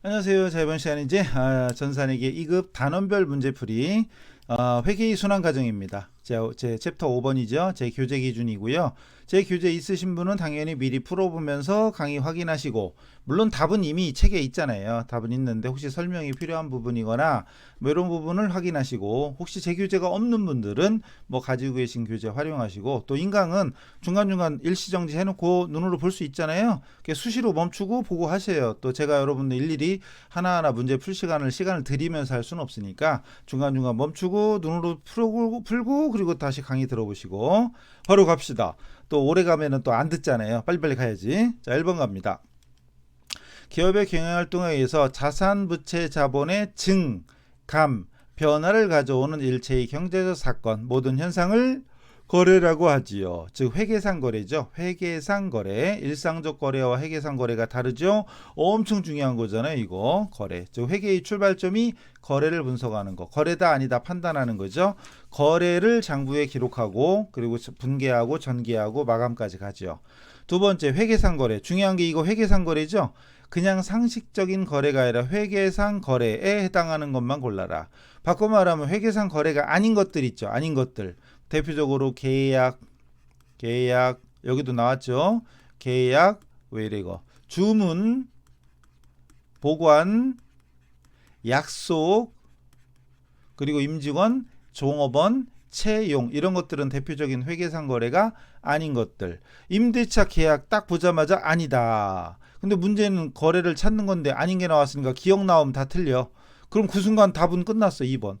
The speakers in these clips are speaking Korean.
안녕하세요. 자, 이번 시간은 이제 아, 전산에게 2급 단원별 문제풀이 어, 회계의 순환 과정입니다. 제, 제 챕터 5번이죠. 제 교재 기준이고요. 제 교재 있으신 분은 당연히 미리 풀어보면서 강의 확인하시고 물론 답은 이미 책에 있잖아요. 답은 있는데 혹시 설명이 필요한 부분이거나 뭐 이런 부분을 확인하시고 혹시 제 교재가 없는 분들은 뭐 가지고 계신 교재 활용하시고 또 인강은 중간중간 일시정지 해놓고 눈으로 볼 수 있잖아요. 수시로 멈추고 보고 하세요. 또 제가 여러분들 일일이 하나하나 문제 풀 시간을 시간을 드리면서 할 수는 없으니까 중간중간 멈추고 눈으로 풀고 풀고 그리고 다시 강의 들어보시고 바로 갑시다. 또 오래 가면은 또 안 듣잖아요. 빨리빨리 가야지. 자, 1번 갑니다. 기업의 경영활동에 의해서 자산 부채 자본의 증, 감, 변화를 가져오는 일체의 경제적 사건, 모든 현상을 거래라고 하지요. 즉 회계상 거래죠. 회계상 거래, 일상적 거래와 회계상 거래가 다르죠. 엄청 중요한 거잖아요. 이거 거래. 즉 회계의 출발점이 거래를 분석하는 거. 거래다 아니다 판단하는 거죠. 거래를 장부에 기록하고 그리고 분계하고 전개하고 마감까지 가죠. 두 번째 회계상 거래. 중요한 게 이거 회계상 거래죠. 그냥 상식적인 거래가 아니라 회계상 거래에 해당하는 것만 골라라. 바꿔 말하면 회계상 거래가 아닌 것들 있죠. 아닌 것들. 대표적으로 계약, 계약 여기도 나왔죠. 계약 왜 이래 이거 주문, 보관, 약속 그리고 임직원, 종업원, 채용 이런 것들은 대표적인 회계상 거래가 아닌 것들. 임대차 계약 딱 보자마자 아니다. 근데 문제는 거래를 찾는 건데 아닌 게 나왔으니까 기억 나오면 다 틀려. 그럼 그 순간 답은 끝났어 2번.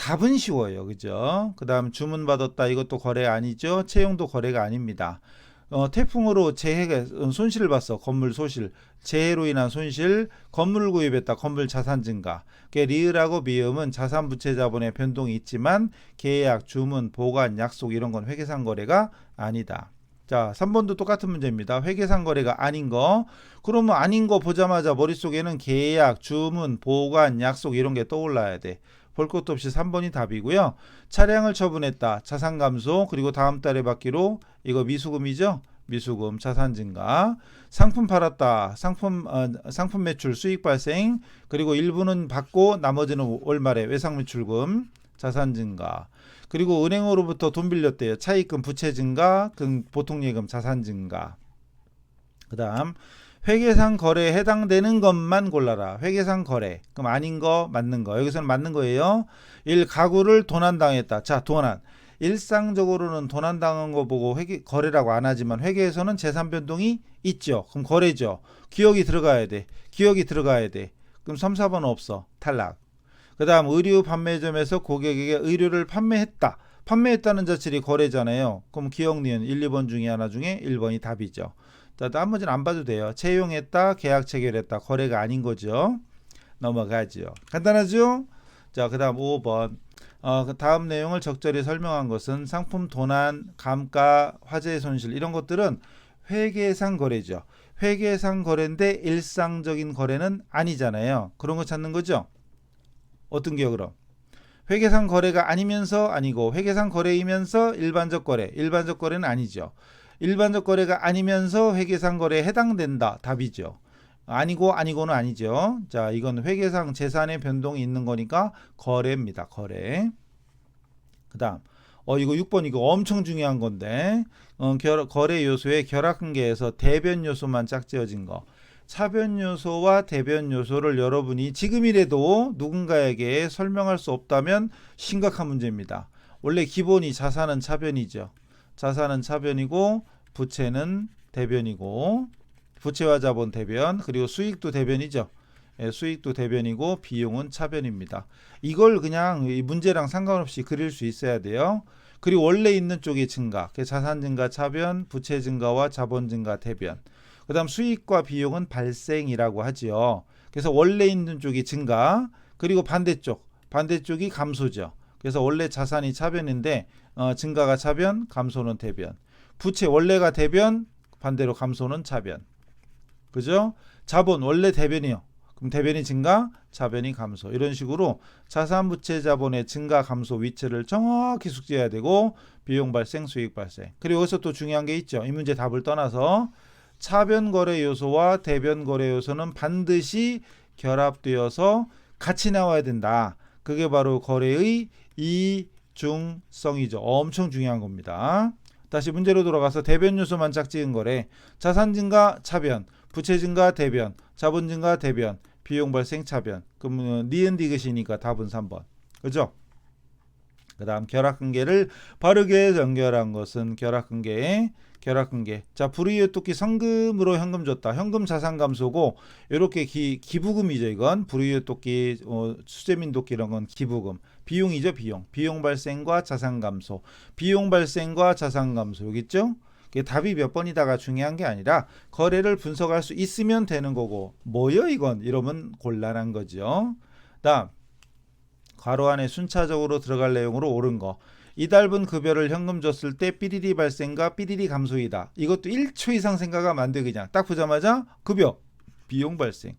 답은 쉬워요. 그죠? 그 다음 주문 받았다. 이것도 거래 아니죠? 채용도 거래가 아닙니다. 어, 태풍으로 재해가 손실을 봤어. 건물 소실. 재해로 인한 손실, 건물을 구입했다. 건물 자산 증가. 그 리을하고 미음은 자산 부채 자본의 변동이 있지만 계약, 주문, 보관, 약속 이런 건 회계상 거래가 아니다. 자, 3번도 똑같은 문제입니다. 회계상 거래가 아닌 거. 그러면 아닌 거 보자마자 머릿속에는 계약, 주문, 보관, 약속 이런 게 떠올라야 돼. 볼 것도 없이 3번이 답이고요. 차량을 처분했다. 자산 감소 그리고 다음 달에 받기로 이거 미수금이죠. 미수금, 자산 증가, 상품 팔았다. 상품 어, 상품 매출 수익 발생 그리고 일부는 받고 나머지는 월 말에 외상 매출금, 자산 증가. 그리고 은행으로부터 돈 빌렸대요. 차입금, 부채 증가, 그 보통 예금, 자산 증가. 그다음 회계상 거래에 해당되는 것만 골라라. 회계상 거래. 그럼 아닌 거, 맞는 거. 여기서는 맞는 거예요. 1. 가구를 도난당했다. 자, 도난. 일상적으로는 도난당한 거 보고 회계, 거래라고 안 하지만 회계에서는 재산 변동이 있죠. 그럼 거래죠. 기억이 들어가야 돼. 기억이 들어가야 돼. 그럼 3, 4번 없어. 탈락. 그 다음 의류 판매점에서 고객에게 의류를 판매했다. 판매했다는 자체이 거래잖아요. 그럼 기억 니은 1, 2번 중에 하나 중에 1번이 답이죠. 자, 나머지는 안 봐도 돼요. 채용했다, 계약 체결했다, 거래가 아닌 거죠. 넘어가죠. 간단하죠? 자, 그 다음 5번. 어, 그 다음 내용을 적절히 설명한 것은 상품 도난, 감가, 화재 손실 이런 것들은 회계상 거래죠. 회계상 거래인데 일상적인 거래는 아니잖아요. 그런 거 찾는 거죠. 어떤 게요, 그럼? 회계상 거래가 아니면서 아니고 회계상 거래이면서 일반적 거래, 일반적 거래는 아니죠. 일반적 거래가 아니면서 회계상 거래에 해당된다. 답이죠. 아니고 아니고는 아니죠. 자, 이건 회계상 재산의 변동이 있는 거니까 거래입니다. 거래. 그다음 어 이거 6번 이거 엄청 중요한 건데 어, 결, 거래 요소의 결합관계에서 대변 요소만 짝지어진 거. 차변 요소와 대변 요소를 여러분이 지금이라도 누군가에게 설명할 수 없다면 심각한 문제입니다. 원래 기본이 자산은 차변이죠. 자산은 차변이고 부채는 대변이고 부채와 자본 대변 그리고 수익도 대변이죠. 예, 수익도 대변이고 비용은 차변입니다. 이걸 그냥 이 문제랑 상관없이 그릴 수 있어야 돼요. 그리고 원래 있는 쪽이 증가, 그 자산 증가 차변, 부채 증가와 자본 증가 대변. 그다음 수익과 비용은 발생이라고 하지요. 그래서 원래 있는 쪽이 증가, 그리고 반대쪽, 반대쪽이 감소죠. 그래서 원래 자산이 차변인데 어, 증가가 차변, 감소는 대변. 부채 원래가 대변, 반대로 감소는 차변. 그죠? 자본 원래 대변이요. 그럼 대변이 증가, 자변이 감소. 이런 식으로 자산 부채 자본의 증가 감소 위치를 정확히 숙지해야 되고 비용 발생, 수익 발생. 그리고 여기서 또 중요한 게 있죠. 이 문제 답을 떠나서 차변 거래 요소와 대변 거래 요소는 반드시 결합되어서 같이 나와야 된다. 그게 바로 거래의 이중성이죠. 엄청 중요한 겁니다. 다시 문제로 돌아가서 대변 요소만 짝지은 거래. 자산 증가 차변, 부채 증가 대변, 자본 증가 대변, 비용 발생 차변. 그러면 니은 디귿이니까 답은 3번. 그죠? 그 다음 결합관계를 바르게 연결한 것은 결합관계 결합관계. 자, 불이웃돕기 성금으로 현금 줬다. 현금 자산 감소고 이렇게 기, 기부금이죠, 이건. 불이웃돕기 어, 수재민돕기 이런 건 기부금. 비용이죠, 비용. 비용 발생과 자산 감소. 비용 발생과 자산 감소. 여기 있죠? 이게 답이 몇 번이다가 중요한 게 아니라 거래를 분석할 수 있으면 되는 거고 뭐요 이건 이러면 곤란한 거죠. 다음 괄호 안에 순차적으로 들어갈 내용으로 옳은 거. 이달분 급여를 현금 줬을 때 삐리리 발생과 삐리리 감소이다. 이것도 1초 이상 생각하면 안 돼 그냥 딱 보자마자 급여 비용 발생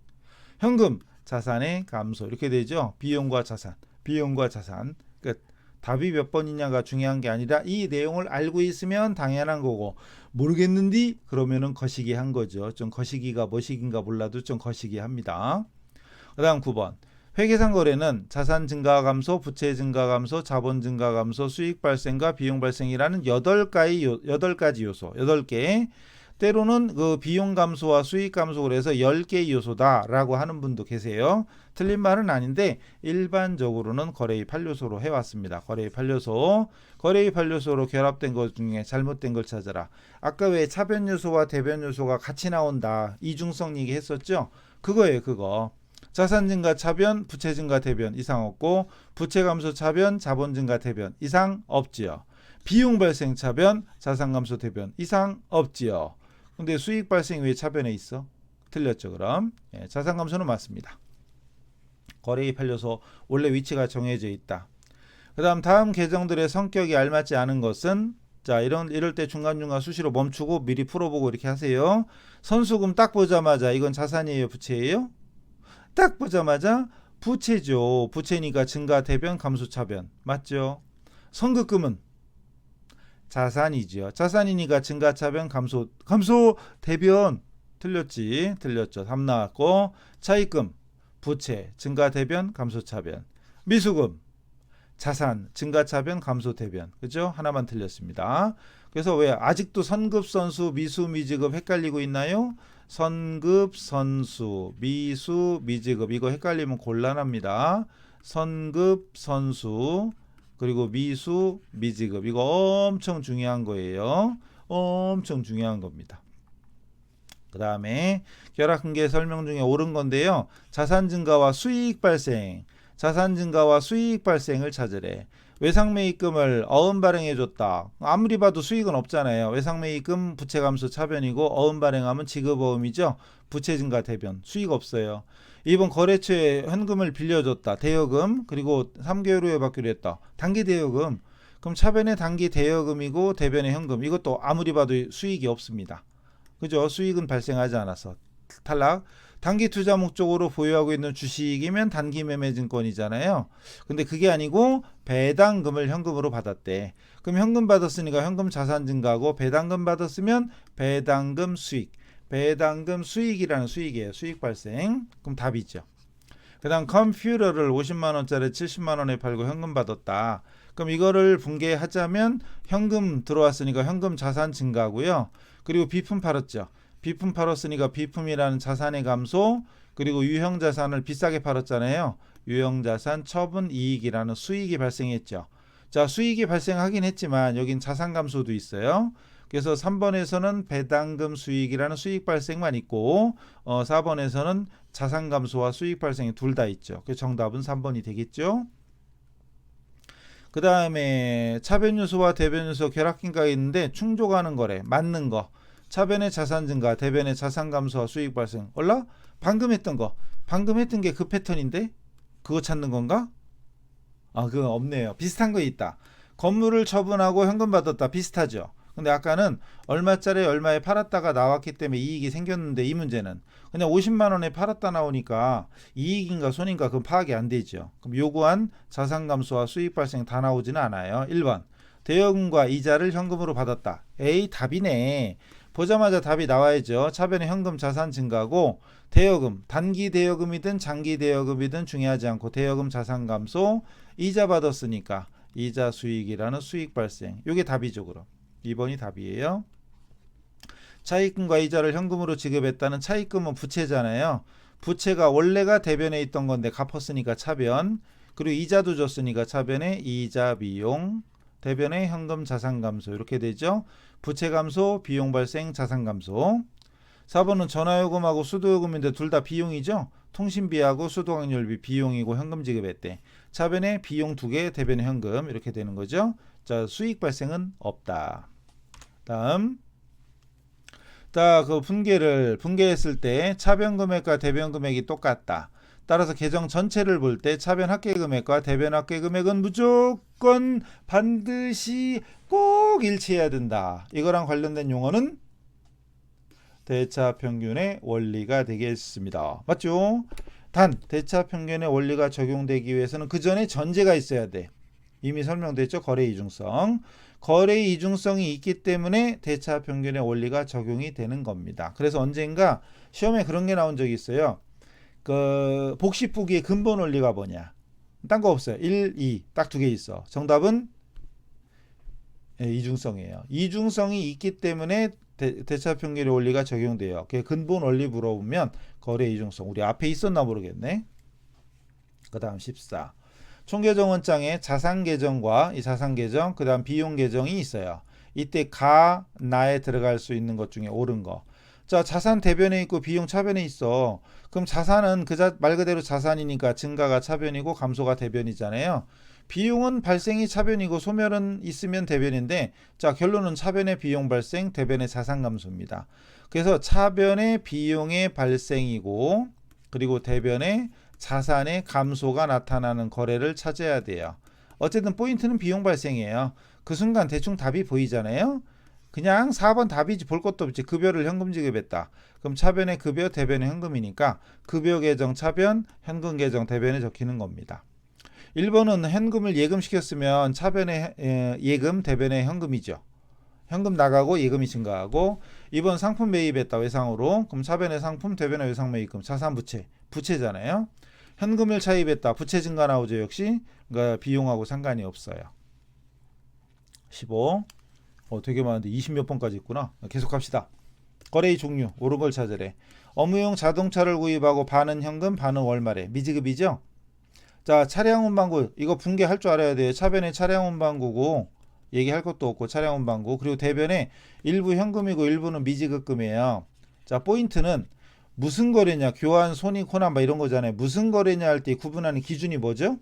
현금 자산의 감소 이렇게 되죠. 비용과 자산 비용과 자산 끝. 답이 몇 번이냐가 중요한 게 아니라 이 내용을 알고 있으면 당연한 거고 모르겠는디 그러면은 거시기 한 거죠. 좀 거시기가 뭐시기인가 몰라도 좀 거시기 합니다. 그다음 9번. 회계상 거래는 자산 증가 감소, 부채 증가 감소, 자본 증가 감소, 수익 발생과 비용 발생이라는 여덟 가지 요, 여덟 가지 요소, 여덟 개. 때로는 그 비용 감소와 수익 감소를 해서 10개의 요소다라고 하는 분도 계세요. 틀린 말은 아닌데 일반적으로는 거래의 8요소로 해왔습니다. 거래의 8요소. 거래의 8요소로 결합된 것 중에 잘못된 걸 찾아라. 아까 왜 차변 요소와 대변 요소가 같이 나온다. 이중성 얘기했었죠? 그거예요, 그거. 자산 증가 차변, 부채 증가 대변 이상 없고 부채 감소 차변, 자본 증가 대변 이상 없지요. 비용 발생 차변, 자산 감소 대변 이상 없지요. 근데 수익 발생 왜 차변에 있어? 틀렸죠, 그럼. 예, 자산 감소는 맞습니다. 거래의 8요소 원래 위치가 정해져 있다. 그다음 다음 계정들의 성격이 알맞지 않은 것은 자 이런 이럴 때 중간중간 수시로 멈추고 미리 풀어보고 이렇게 하세요. 선수금 딱 보자마자 이건 자산이에요, 부채예요? 딱 보자마자 부채죠. 부채니까 증가 대변 감소 차변 맞죠? 선급금은 자산이지요. 자산이니까 증가 차변 감소 감소 대변 틀렸지 틀렸죠. 답 나왔고 차입금 부채 증가 대변 감소 차변 미수금 자산 증가 차변 감소 대변 그죠? 하나만 틀렸습니다. 그래서 왜 아직도 선급 선수 미수 미지급 헷갈리고 있나요? 선급 선수 미수 미지급 이거 헷갈리면 곤란합니다. 선급 선수 그리고 미수 미지급 이거 엄청 중요한 거예요. 엄청 중요한 겁니다. 그 다음에 결합관계 설명 중에 옳은 건데요. 자산 증가와 수익 발생, 자산 증가와 수익 발생을 찾으래. 외상 매입금을 어음 발행해 줬다. 아무리 봐도 수익은 없잖아요. 외상 매입금 부채 감소 차변이고 어음 발행하면 지급 어음이죠. 부채 증가 대변 수익 없어요. 이번 거래처에 현금을 빌려줬다. 대여금 그리고 3개월 후에 받기로 했다. 단기 대여금 그럼 차변의 단기 대여금이고 대변의 현금 이것도 아무리 봐도 수익이 없습니다. 그죠? 수익은 발생하지 않아서 탈락. 단기 투자 목적으로 보유하고 있는 주식이면 단기 매매 증권이잖아요. 근데 그게 아니고 배당금을 현금으로 받았대. 그럼 현금 받았으니까 현금 자산 증가하고 배당금 받았으면 배당금 수익. 배당금 수익이라는 수익이에요. 수익 발생. 그럼 답이죠. 그다음 컴퓨터를 50만 원짜리 70만 원에 팔고 현금 받았다. 그럼 이거를 분개하자면 현금 들어왔으니까 현금 자산 증가고요. 그리고 비품 팔았죠. 비품 팔았으니까 비품이라는 자산의 감소 그리고 유형 자산을 비싸게 팔았잖아요. 유형 자산 처분 이익이라는 수익이 발생했죠. 자, 수익이 발생하긴 했지만 여긴 자산 감소도 있어요. 그래서 3번에서는 배당금 수익이라는 수익 발생만 있고 어, 4번에서는 자산 감소와 수익 발생이 둘 다 있죠. 그 정답은 3번이 되겠죠. 그 다음에 차변 요소와 대변 요소 결합గిం가가 있는데 충족하는 거래 맞는 거 차변의 자산 증가 대변의 자산 감소와 수익 발생 올라 방금 했던 거 방금 했던 게 그 패턴인데 그거 찾는 건가 아 그건 없네요 비슷한 거 있다 건물을 처분하고 현금 받았다 비슷하죠 근데 아까는 얼마짜리 얼마에 팔았다가 나왔기 때문에 이익이 생겼는데 이 문제는 그냥 50만 원에 팔았다 나오니까 이익인가 손인가 그건 파악이 안 되죠. 그럼 요구한 자산 감소와 수익 발생 다 나오지는 않아요. 1번 대여금과 이자를 현금으로 받았다. A 답이네. 보자마자 답이 나와야죠. 차변의 현금 자산 증가고 대여금, 단기 대여금이든 장기 대여금이든 중요하지 않고 대여금 자산 감소, 이자 받았으니까 이자 수익이라는 수익 발생. 이게 답이죠, 그럼. 2번이 답이에요. 차입금과 이자를 현금으로 지급했다는 차입금은 부채잖아요. 부채가 원래가 대변에 있던 건데 갚았으니까 차변. 그리고 이자도 줬으니까 차변에 이자 비용, 대변에 현금 자산 감소 이렇게 되죠. 부채 감소, 비용 발생, 자산 감소. 4번은 전화요금하고 수도요금인데 둘 다 비용이죠. 통신비하고 수도광열비 비용이고 현금 지급했대. 차변에 비용 두 개, 대변에 현금 이렇게 되는 거죠. 자, 수익 발생은 없다. 다음. 자, 그 분계를 분계했을 때 차변 금액과 대변 금액이 똑같다. 따라서 계정 전체를 볼 때 차변 합계 금액과 대변 합계 금액은 무조건 반드시 꼭 일치해야 된다. 이거랑 관련된 용어는 대차 평균의 원리가 되겠습니다. 맞죠? 단 대차 평균의 원리가 적용되기 위해서는 그 전에 전제가 있어야 돼. 이미 설명됐죠? 거래 이중성. 거래 이중성이 있기 때문에 대차 평균의 원리가 적용이 되는 겁니다. 그래서 언젠가 시험에 그런 게 나온 적이 있어요. 그 복식 부기의 근본 원리가 뭐냐? 딴 거 없어요. 1, 2. 딱 두 개 있어. 정답은 예, 이중성이에요. 이중성이 있기 때문에 대, 대차 평균의 원리가 적용돼요. 그 근본 원리 물어보면 거래 이중성. 우리 앞에 있었나 모르겠네. 그다음 14. 총계정원장에 자산 계정과 이 자산 계정, 그다음 비용 계정이 있어요. 이때 가 나에 들어갈 수 있는 것 중에 옳은 거. 자, 자산 대변에 있고 비용 차변에 있어. 그럼 자산은 그 말 그대로 자산이니까 증가가 차변이고 감소가 대변이잖아요. 비용은 발생이 차변이고 소멸은 있으면 대변인데 자, 결론은 차변의 비용 발생, 대변의 자산 감소입니다. 그래서 차변의 비용의 발생이고 그리고 대변의 자산의 감소가 나타나는 거래를 찾아야 돼요. 어쨌든 포인트는 비용 발생이에요. 그 순간 대충 답이 보이잖아요. 그냥 4번 답이지 볼 것도 없지. 급여를 현금 지급했다. 그럼 차변의 급여, 대변의 현금이니까 급여 계정 차변, 현금 계정 대변에 적히는 겁니다. 1번은 현금을 예금시켰으면 차변의 에, 예금, 대변의 현금이죠. 현금 나가고 예금이 증가하고 2번 상품 매입했다 외상으로 그럼 차변의 상품, 대변의 외상 매입금, 자산 부채, 부채잖아요. 현금을 차입했다 부채 증가 나오죠 역시 그러니까 비용하고 상관이 없어요. 15 어, 되게 많은데 20몇 번까지 있구나. 계속 합시다. 거래의 종류, 옳은 걸 찾으래. 업무용 자동차를 구입하고 반은 현금, 반은 월말에. 미지급이죠? 자, 차량 운반구. 이거 분개할 줄 알아야 돼요. 차변에 차량 운반구고, 얘기할 것도 없고, 차량 운반구. 그리고 대변에 일부 현금이고, 일부는 미지급금이에요. 자, 포인트는 무슨 거래냐, 교환, 손익, 혼합, 막 이런 거잖아요. 무슨 거래냐 할 때 구분하는 기준이 뭐죠?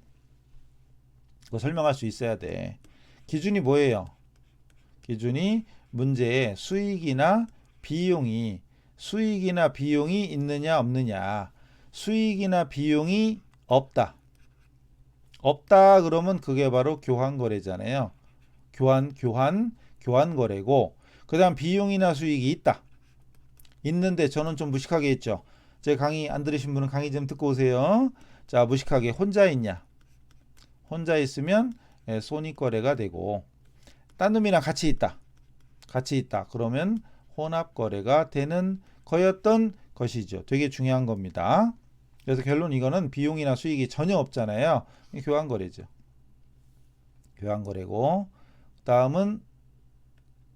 그거 설명할 수 있어야 돼. 기준이 뭐예요? 기준이 문제에 수익이나 비용이 수익이나 비용이 있느냐 없느냐 수익이나 비용이 없다 없다 그러면 그게 바로 교환 거래잖아요 교환 교환 교환 거래고 그다음 비용이나 수익이 있다 있는데 저는 좀 무식하게 했죠 제 강의 안 들으신 분은 강의 좀 듣고 오세요 자 무식하게 혼자 있냐 혼자 있으면 예, 손익 거래가 되고 딴 놈이랑 같이 있다. 같이 있다. 그러면 혼합 거래가 되는 거였던 것이죠. 되게 중요한 겁니다. 그래서 결론 이거는 비용이나 수익이 전혀 없잖아요. 교환 거래죠. 교환 거래고 다음은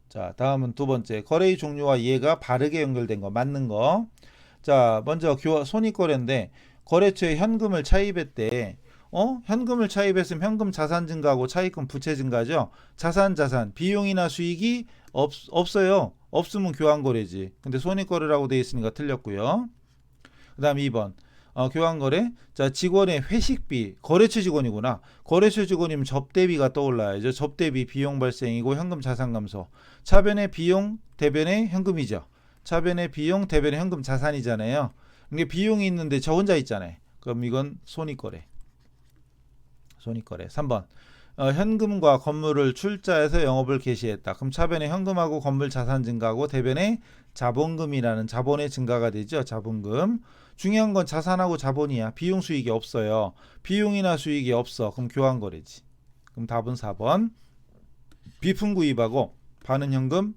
자, 다음은 두 번째 거래의 종류와 이해가 바르게 연결된 거 맞는 거. 자, 먼저 교 손익 거래인데 거래처에 현금을 차입했대. 어? 현금을 차입했으면 현금 자산 증가하고 차입금 부채 증가죠. 자산 자산 비용이나 수익이 없, 없어요. 없으면 교환 거래지. 근데 손익 거래라고 돼 있으니까 틀렸고요. 그 다음 2번. 어, 교환 거래. 자, 직원의 회식비. 거래처 직원이구나. 거래처 직원이면 접대비가 떠올라야죠. 접대비 비용 발생이고 현금 자산 감소. 차변의 비용, 대변의 현금이죠. 차변의 비용, 대변의 현금 자산이잖아요. 이게 비용이 있는데 저 혼자 있잖아요. 그럼 이건 손익 거래. 손익거래. 3번. 어, 현금과 건물을 출자해서 영업을 개시했다. 그럼 차변에 현금하고 건물 자산 증가하고 대변에 자본금이라는 자본의 증가가 되죠. 자본금. 중요한 건 자산하고 자본이야. 비용 수익이 없어요. 비용이나 수익이 없어. 그럼 교환 거래지. 그럼 답은 4번. 비품 구입하고 반은 현금,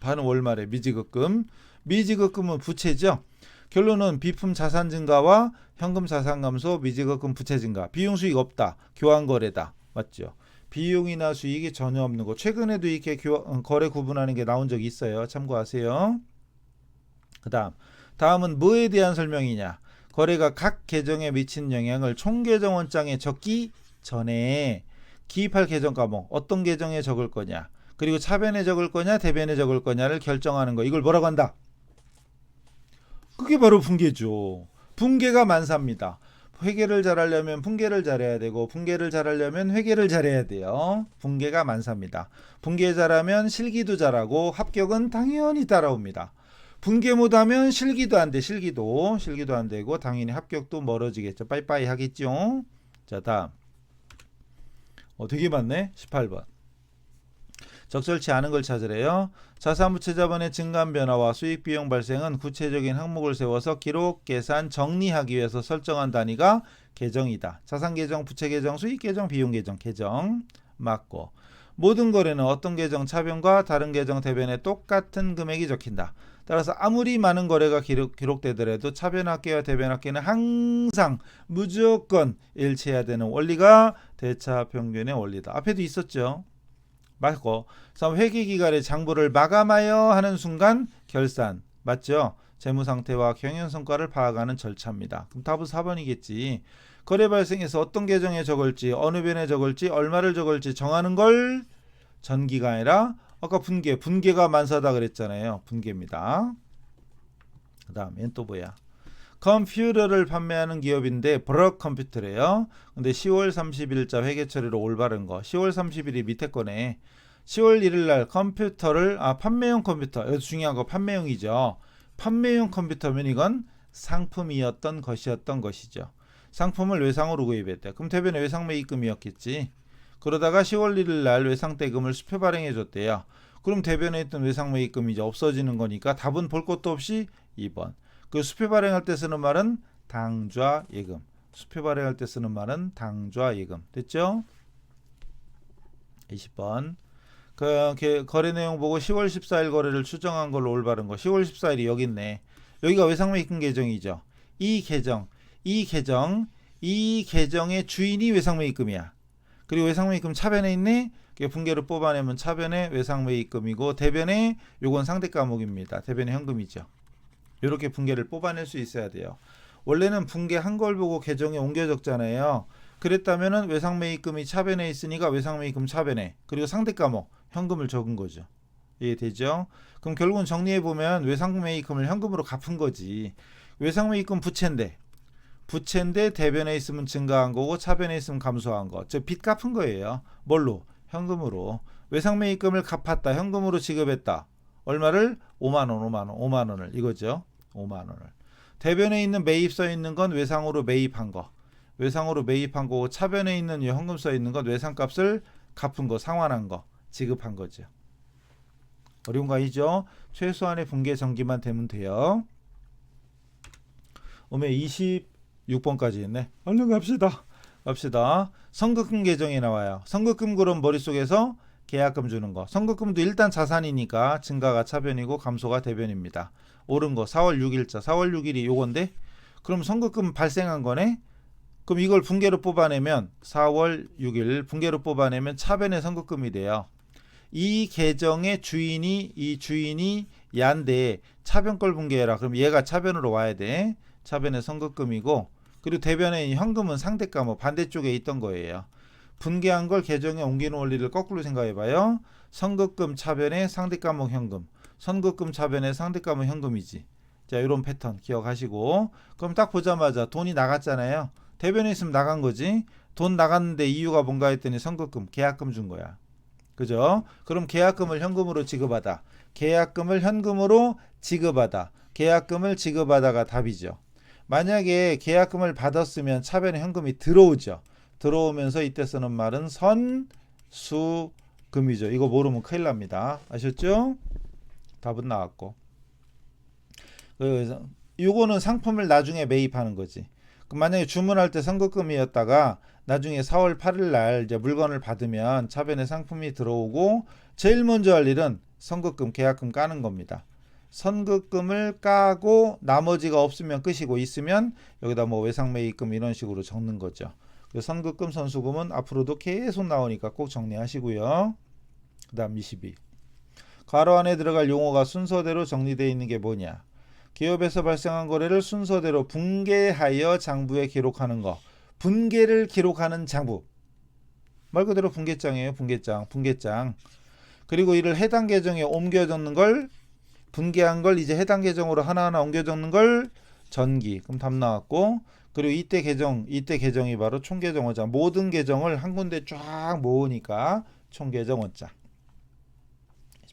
반은 월말에 미지급금. 미지급금은 부채죠. 결론은 비품 자산 증가와 현금 자산 감소, 미지급금 부채 증가. 비용 수익 없다. 교환 거래다. 맞죠? 비용이나 수익이 전혀 없는 거. 최근에도 이렇게 교, 어, 거래 구분하는 게 나온 적이 있어요. 참고하세요. 그다음 다음은 뭐에 대한 설명이냐? 거래가 각 계정에 미친 영향을 총 계정 원장에 적기 전에 기입할 계정 과목 어떤 계정에 적을 거냐? 그리고 차변에 적을 거냐, 대변에 적을 거냐를 결정하는 거. 이걸 뭐라고 한다? 그게 바로 분계죠. 분계가 만사입니다. 회계를 잘하려면 분계를 잘해야 되고 분계를 잘하려면 회계를 잘해야 돼요. 분계가 만사입니다. 분계 잘하면 실기도 잘하고 합격은 당연히 따라옵니다. 분계 못하면 실기도 안 돼. 실기도 실기도 안 되고 당연히 합격도 멀어지겠죠. 빠이빠이 하겠죠. 자 다음 어 되게 많네. 18번 적절치 않은 걸 찾으래요. 자산부채 자본의 증감 변화와 수익 비용 발생은 구체적인 항목을 세워서 기록, 계산, 정리하기 위해서 설정한 단위가 계정이다. 자산 계정, 부채 계정, 수익 계정, 비용 계정, 계정 맞고 모든 거래는 어떤 계정 차변과 다른 계정 대변에 똑같은 금액이 적힌다. 따라서 아무리 많은 거래가 기록, 기록되더라도 차변학계와 대변학계는 항상 무조건 일치해야 되는 원리가 대차 평균의 원리다. 앞에도 있었죠. 맞고 그다음 회계 기간의 장부를 마감하여 하는 순간 결산 맞죠? 재무 상태와 경영 성과를 파악하는 절차입니다. 그럼 답은 4번이겠지. 거래 발생해서 어떤 계정에 적을지 어느 변에 적을지 얼마를 적을지 정하는 걸 전기가 아니라 아까 분계 분계가 만사다 그랬잖아요. 분계입니다. 그다음 얘는 또 뭐야? 컴퓨터를 판매하는 기업인데 브럭 컴퓨터래요. 근데 10월 30일자 회계 처리로 올바른 거. 10월 30일이 밑에 거네. 10월 1일 날 컴퓨터를 아 판매용 컴퓨터. 이거 중요한 거 판매용이죠. 판매용 컴퓨터면 이건 상품이었던 것이었던 것이죠. 상품을 외상으로 구입했대. 그럼 대변에 외상 매입금이었겠지. 그러다가 10월 1일 날 외상 대금을 수표 발행해 줬대요. 그럼 대변에 있던 외상 매입금이 이제 없어지는 거니까 답은 볼 것도 없이 2번. 그 수표 발행할 때 쓰는 말은 당좌 예금. 수표 발행할 때 쓰는 말은 당좌 예금. 됐죠? 20번. 그 게- 거래 내용 보고 10월 14일 거래를 추정한 걸로 올바른 거. 10월 14일이 여기 있네. 여기가 외상매입금 계정이죠. 이 계정, 이 계정, 이 계정의 주인이 외상매입금이야. 그리고 외상매입금 차변에 있네. 그 분계를 뽑아내면 차변에 외상매입금이고 대변에 요건 상대 과목입니다. 대변에 현금이죠. 이렇게 분계를 뽑아낼 수 있어야 돼요. 원래는 분계 한 걸 보고 계정에 옮겨 적잖아요. 그랬다면은 외상 매입금이 차변에 있으니까 외상 매입금 차변에 그리고 상대 과목 현금을 적은 거죠. 이해되죠? 그럼 결국은 정리해 보면 외상 매입금을 현금으로 갚은 거지. 외상 매입금 부채인데 부채인데 대변에 있으면 증가한 거고 차변에 있으면 감소한 거. 즉 빚 갚은 거예요. 뭘로? 현금으로. 외상 매입금을 갚았다. 현금으로 지급했다. 얼마를? 5만 원, 5만 원, 5만 원을 이거죠. 5만 원을. 대변에 있는 매입 써 있는 건 외상으로 매입한 거. 외상으로 매입한 거고 차변에 있는 이 현금 써 있는 건 외상값을 갚은 거, 상환한 거, 지급한 거죠. 어려운 거 아니죠? 최소한의 분계 전기만 되면 돼요. 오메 26번까지 있네. 얼른 갑시다. 갑시다. 선급금 계정이 나와요. 선급금 그럼 머릿속에서 계약금 주는 거. 선급금도 일단 자산이니까 증가가 차변이고 감소가 대변입니다. 옳은 거 4월 6일자 4월 6일이 요건데 그럼 선급금 발생한 거네. 그럼 이걸 분계로 뽑아내면 4월 6일 분계로 뽑아내면 차변의 선급금이 돼요. 이 계정의 주인이 이 주인이 야인데 차변 걸 분계해라. 그럼 얘가 차변으로 와야 돼. 차변의 선급금이고 그리고 대변의 현금은 상대가 뭐 반대쪽에 있던 거예요. 분계한 걸 계정에 옮기는 원리를 거꾸로 생각해 봐요. 선급금 차변의 상대 과목 현금. 선급금 차변의 상대 과목 현금이지. 자, 이런 패턴 기억하시고 그럼 딱 보자마자 돈이 나갔잖아요. 대변에 있으면 나간 거지. 돈 나갔는데 이유가 뭔가 했더니 선급금, 계약금 준 거야. 그죠? 그럼 계약금을 현금으로 지급하다. 계약금을 현금으로 지급하다. 계약금을 지급하다가 답이죠. 만약에 계약금을 받았으면 차변에 현금이 들어오죠. 들어오면서 이때 쓰는 말은 선수금이죠. 이거 모르면 큰일 납니다. 아셨죠? 답은 나왔고. 그래서 요거는 상품을 나중에 매입하는 거지. 그럼 만약에 주문할 때 선급금이었다가 나중에 4월 8일 날 이제 물건을 받으면 차변에 상품이 들어오고 제일 먼저 할 일은 선급금, 계약금 까는 겁니다. 선급금을 까고 나머지가 없으면 끝이고 있으면 여기다 뭐 외상 매입금 이런 식으로 적는 거죠. 그 선급금, 선수금은 앞으로도 계속 나오니까 꼭 정리하시고요. 그다음 22. 괄호 안에 들어갈 용어가 순서대로 정리되어 있는 게 뭐냐? 기업에서 발생한 거래를 순서대로 분계하여 장부에 기록하는 거. 분계를 기록하는 장부. 말 그대로 분계장이에요. 분계장. 분계장. 그리고 이를 해당 계정에 옮겨 적는 걸 분계한 걸 이제 해당 계정으로 하나하나 옮겨 적는 걸 전기. 그럼 답 나왔고 그리고 이때 계정, 이때 계정이 바로 총계정 원자. 모든 계정을 한 군데 쫙 모으니까 총계정 원자.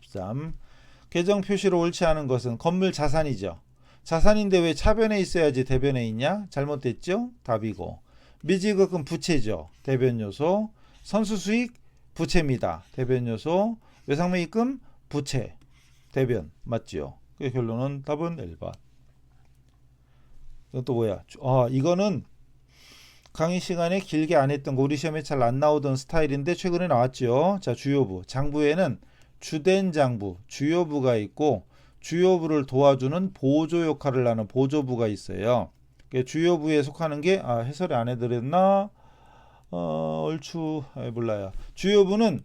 13. 계정 표시로 옳지 않은 것은 건물 자산이죠. 자산인데 왜 차변에 있어야지 대변에 있냐? 잘못됐죠? 답이고. 미지급은 부채죠. 대변 요소. 선수 수익 부채입니다. 대변 요소. 외상매입금 부채. 대변 맞지요? 그 결론은 답은 1번. 이건 또 뭐야? 아, 이거는 강의 시간에 길게 안 했던 거 우리 시험에 잘 안 나오던 스타일인데 최근에 나왔죠. 자, 주요부. 장부에는 주된 장부, 주요부가 있고 주요부를 도와주는 보조 역할을 하는 보조부가 있어요. 그 주요부에 속하는 게 아, 해설이 안 해드렸나? 어, 얼추 아, 몰라요. 주요부는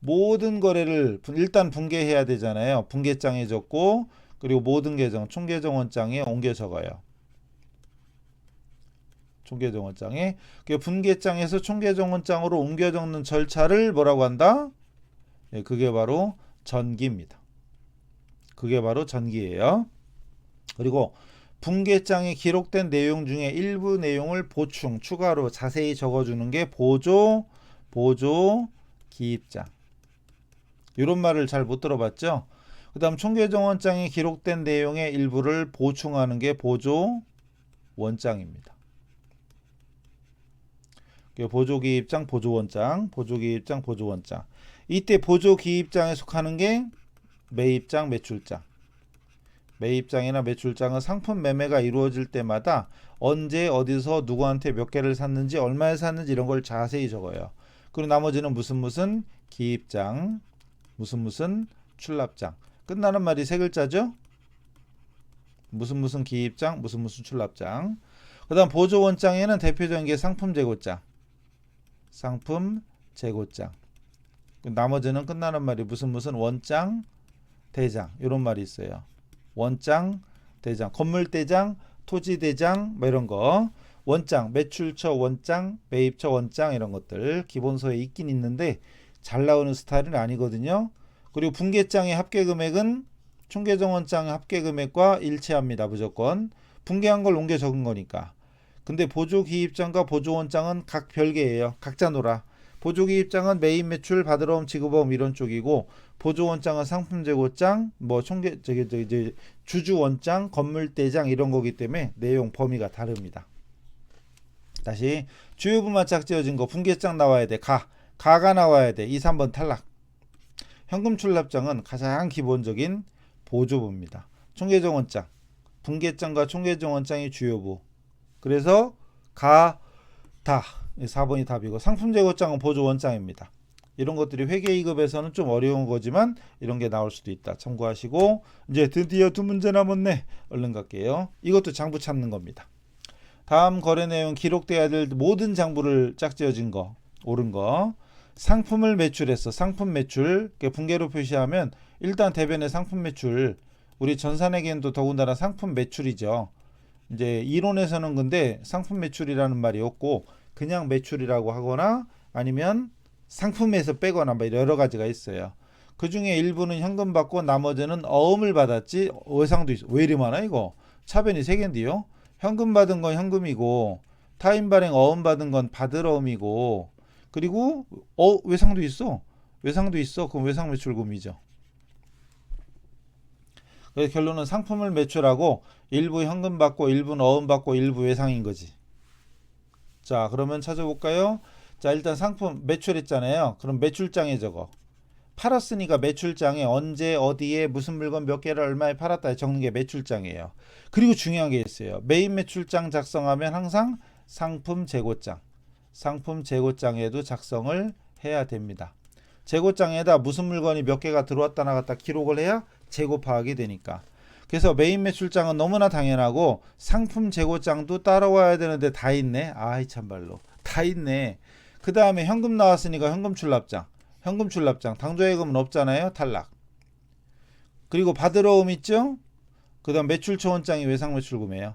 모든 거래를 분- 일단 분계해야 되잖아요. 분계장에 적고 그리고 모든 계정 총계정원장에 옮겨 적어요. 총계정원장에 그 분계장에서 총계정원장으로 옮겨 적는 절차를 뭐라고 한다? 예, 그게 바로 전기입니다. 그게 바로 전기예요. 그리고 분계장에 기록된 내용 중에 일부 내용을 보충, 추가로 자세히 적어주는 게 보조, 보조 기입장. 이런 말을 잘 못 들어봤죠? 그 다음 총계정원장에 기록된 내용의 일부를 보충하는 게 보조 원장입니다. 그 보조기입장, 보조원장, 보조기입장, 보조원장. 이때 보조 기입장에 속하는 게 매입장, 매출장. 매입장이나 매출장은 상품 매매가 이루어질 때마다 언제 어디서 누구한테 몇 개를 샀는지 얼마에 샀는지 이런 걸 자세히 적어요. 그리고 나머지는 무슨 무슨 기입장, 무슨 무슨 출납장. 끝나는 말이 세 글자죠? 무슨 무슨 기입장, 무슨 무슨 출납장. 그다음 보조 원장에는 대표적인 게 상품 재고장. 상품 재고장. 나머지는 끝나는 말이 무슨 무슨 원장, 대장 이런 말이 있어요. 원장, 대장, 건물 대장, 토지 대장 뭐 이런 거. 원장, 매출처 원장, 매입처 원장 이런 것들 기본서에 있긴 있는데 잘 나오는 스타일은 아니거든요. 그리고 분계장의 합계 금액은 총계정원장의 합계 금액과 일치합니다. 무조건 분계한 걸 옮겨 적은 거니까. 근데 보조 기입장과 보조 원장은 각 별개예요. 각자 놀아. 보조기 입장은 매입 매출 받으러 온 지급보험 이런 쪽이고 보조원장은 상품 재고장, 뭐 총계 저기 저기 이제 주주원장, 건물대장 이런 거기 때문에 내용 범위가 다릅니다. 다시 주요부만 짝지어진 거 분계장 나와야 돼. 가 가가 나와야 돼. 2, 3번 탈락. 현금 출납장은 가장 기본적인 보조부입니다. 총계정원장, 분계장과 총계정원장이 주요부. 그래서 가, 다 4번이 답이고 상품 재고장은 보조 원장입니다. 이런 것들이 회계이급에서는 좀 어려운 거지만 이런 게 나올 수도 있다. 참고하시고 이제 드디어 두 문제 남았네. 얼른 갈게요. 이것도 장부 찾는 겁니다. 다음 거래 내용 기록돼야 될 모든 장부를 짝지어진 거 옳은 거 상품을 매출했어 상품 매출 분계로 표시하면 일단 대변의 상품 매출 우리 전산에겐도 더군다나 상품 매출이죠 이제 이론에서는 근데 상품 매출이라는 말이 없고 그냥 매출이라고 하거나 아니면 상품에서 빼거나 뭐 여러 가지가 있어요. 그 중에 일부는 현금 받고 나머지는 어음을 받았지 외상도 있어. 왜 이리 많아 이거? 차변이 세 개인데요. 현금 받은 건 현금이고 타임 발행 어음 받은 건 받을 어음이고 그리고 어 외상도 있어. 외상도 있어. 그럼 외상 매출금이죠. 그래서 결론은 상품을 매출하고 일부 현금 받고 일부는 어음 받고 일부 외상인 거지 자 그러면 찾아볼까요 자 일단 상품 매출했잖아요 그럼 매출장에 적어 팔았으니까 매출장에 언제 어디에 무슨 물건 몇 개를 얼마에 팔았다 적는 게 매출장이에요. 그리고 중요한 게 있어요. 매입 매출장 작성하면 항상 상품 재고장, 상품 재고장에도 작성을 해야 됩니다. 재고장에다 무슨 물건이 몇 개가 들어왔다 나갔다 기록을 해야 재고 파악이 되니까. 그래서 메인 매출장은 너무나 당연하고 상품 재고장도 따라와야 되는데 다 있네. 아이 참말로 다 있네. 그 다음에 현금 나왔으니까 현금 출납장, 현금 출납장, 당조예금은 없잖아요. 탈락. 그리고 받으러 옴 있죠? 그 다음 매출 초원장이 외상 매출금이에요.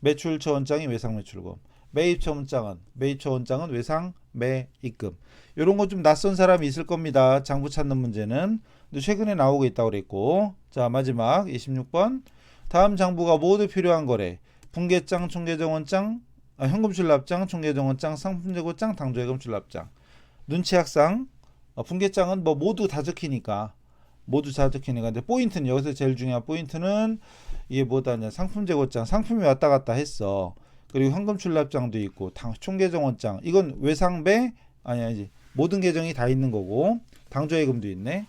매출 초원장이 외상 매출금. 매입 초원장은 매입 초원장은 외상 매입금. 이런 거 좀 낯선 사람이 있을 겁니다. 장부 찾는 문제는. 최근에 나오고 있다고 그랬고. 자, 마지막 26번. 다음 장부가 모두 필요한 거래. 분계장, 총계정원장, 아, 현금 출납장, 총계정원장, 상품재고장, 당조예금 출납장. 눈치 학상. 어, 분계장은 뭐 모두 다 적히니까 모두 다 적히니까 근데 포인트는 여기서 제일 중요한 포인트는 이게 뭐다냐 상품 재고장 상품이 왔다 갔다 했어 그리고 현금 출납장도 있고 당, 총계정원장 이건 외상배 아니 아니지 모든 계정이 다 있는 거고 당조예금도 있네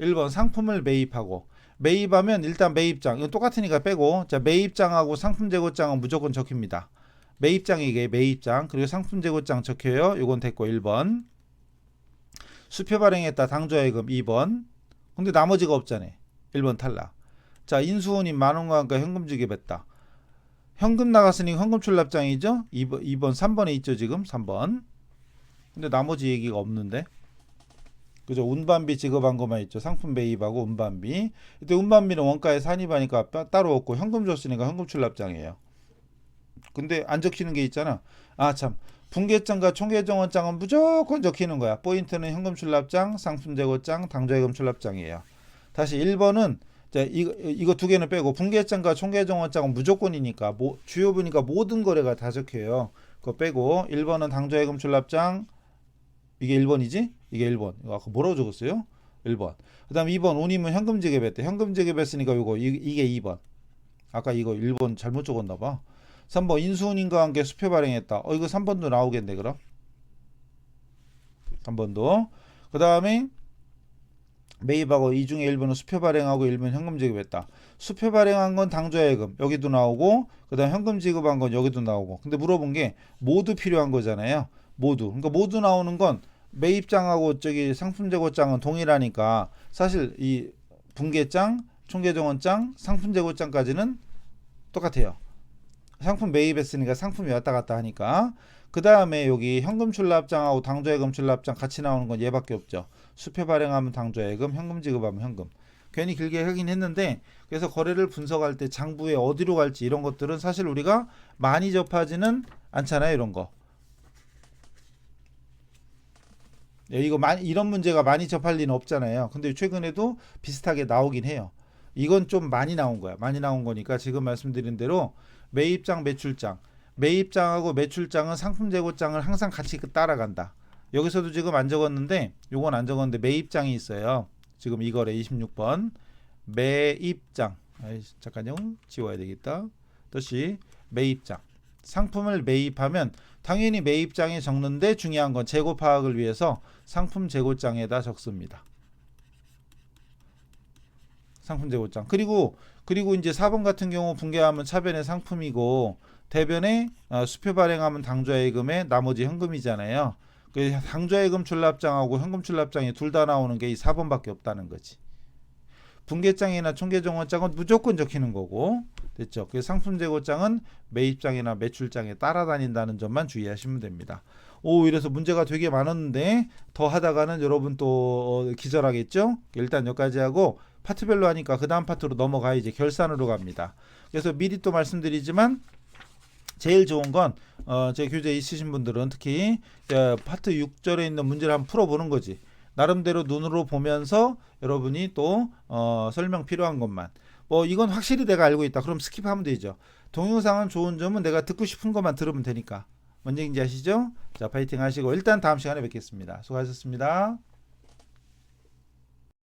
1번 상품을 매입하고 매입하면 일단 매입장 이건 똑같으니까 빼고 자 매입장하고 상품 재고장은 무조건 적힙니다. 매입장이 이게 매입장 그리고 상품 재고장 적혀요. 이건 됐고 1번. 수표 발행했다 당조예금 2번. 근데 나머지가 없잖아요. 1번 탈락. 자 인수원인 만원과 함께 현금 지급했다. 현금 나갔으니 현금 출납장이죠? 2번, 2번 3번에 있죠 지금? 3번. 근데 나머지 얘기가 없는데 그죠? 운반비 지급한 것만 있죠. 상품 매입하고 운반비. 이때 운반비는 원가에 산입하니까 따- 따로 없고 현금 줬으니까 현금 출납장이에요. 근데 안 적히는 게 있잖아. 아 참. 분계장과 총계정원장은 무조건 적히는 거야. 포인트는 현금 출납장 상품 재고장 당조예금 출납장이에요. 다시 1번은 자, 이거, 이거 두 개는 빼고 분계장과 총계정원장은 무조건이니까 뭐, 주요 보니까 모든 거래가 다 적혀요. 그거 빼고 1번은 당조예금 출납장 이게 1번이지? 이게 1번. 이거 아까 뭐라고 적었어요? 1번. 그 다음 2번 운임은 현금 지급했대. 현금 지급했으니까 이거 이, 이게 2번. 아까 이거 1번 잘못 적었나 봐. 3번 인수운임과 함께 수표 발행했다. 어 이거 3번도 나오겠네 그럼. 3번도. 그 다음에 매입하고 이 중에 1번은 수표 발행하고 1번 현금 지급했다. 수표 발행한 건 당조예금 여기도 나오고 그다음 현금 지급한 건 여기도 나오고. 근데 물어본 게 모두 필요한 거잖아요. 모두. 그러니까 모두 나오는 건 매입장하고 저기 상품 재고장은 동일하니까 사실 이 분계장, 총계정원장, 상품 재고장까지는 똑같아요. 상품 매입했으니까 상품이 왔다 갔다 하니까 그 다음에 여기 현금 출납장하고 당조예금 출납장 같이 나오는 건 얘밖에 없죠. 수표 발행하면 당조예금, 현금 지급하면 현금. 괜히 길게 하긴 했는데 그래서 거래를 분석할 때 장부에 어디로 갈지 이런 것들은 사실 우리가 많이 접하지는 않잖아요. 이런 거. 예, 이거 많이 이런 문제가 많이 접할 리는 없잖아요. 근데 최근에도 비슷하게 나오긴 해요. 이건 좀 많이 나온 거야. 많이 나온 거니까 지금 말씀드린 대로 매입장, 매출장, 매입장하고 매출장은 상품 재고장을 항상 같이 그 따라간다. 여기서도 지금 안 적었는데 요건 안 적었는데 매입장이 있어요. 지금 이 거래 26번 매입장. 아이, 잠깐요. 지워야 되겠다. 다시 매입장. 상품을 매입하면 당연히 매입장에 적는데 중요한 건 재고 파악을 위해서 상품 재고장에다 적습니다. 상품 재고장. 그리고 그리고 이제 4번 같은 경우 분계하면 차변의 상품이고 대변에 어, 수표 발행하면 당좌예금에 나머지 현금이잖아요. 그 당좌예금 출납장하고 현금 출납장이 둘 다 나오는 게 이 4번밖에 없다는 거지. 분계장이나 총계정원장은 무조건 적히는 거고 됐죠. 그 상품 재고장은 매입장이나 매출장에 따라다닌다는 점만 주의하시면 됩니다. 오 이래서 문제가 되게 많았는데 더 하다가는 여러분 또 어, 기절하겠죠. 일단 여기까지 하고 파트별로 하니까 그 다음 파트로 넘어가 이제 결산으로 갑니다. 그래서 미리 또 말씀드리지만 제일 좋은 건 어, 제 교재 있으신 분들은 특히 어, 파트 6절에 있는 문제를 한번 풀어보는 거지. 나름대로 눈으로 보면서 여러분이 또 어, 설명 필요한 것만 뭐 이건 확실히 내가 알고 있다. 그럼 스킵하면 되죠. 동영상은 좋은 점은 내가 듣고 싶은 것만 들으면 되니까. 뭔 얘기인지 아시죠? 자, 파이팅 하시고 일단 다음 시간에 뵙겠습니다. 수고하셨습니다.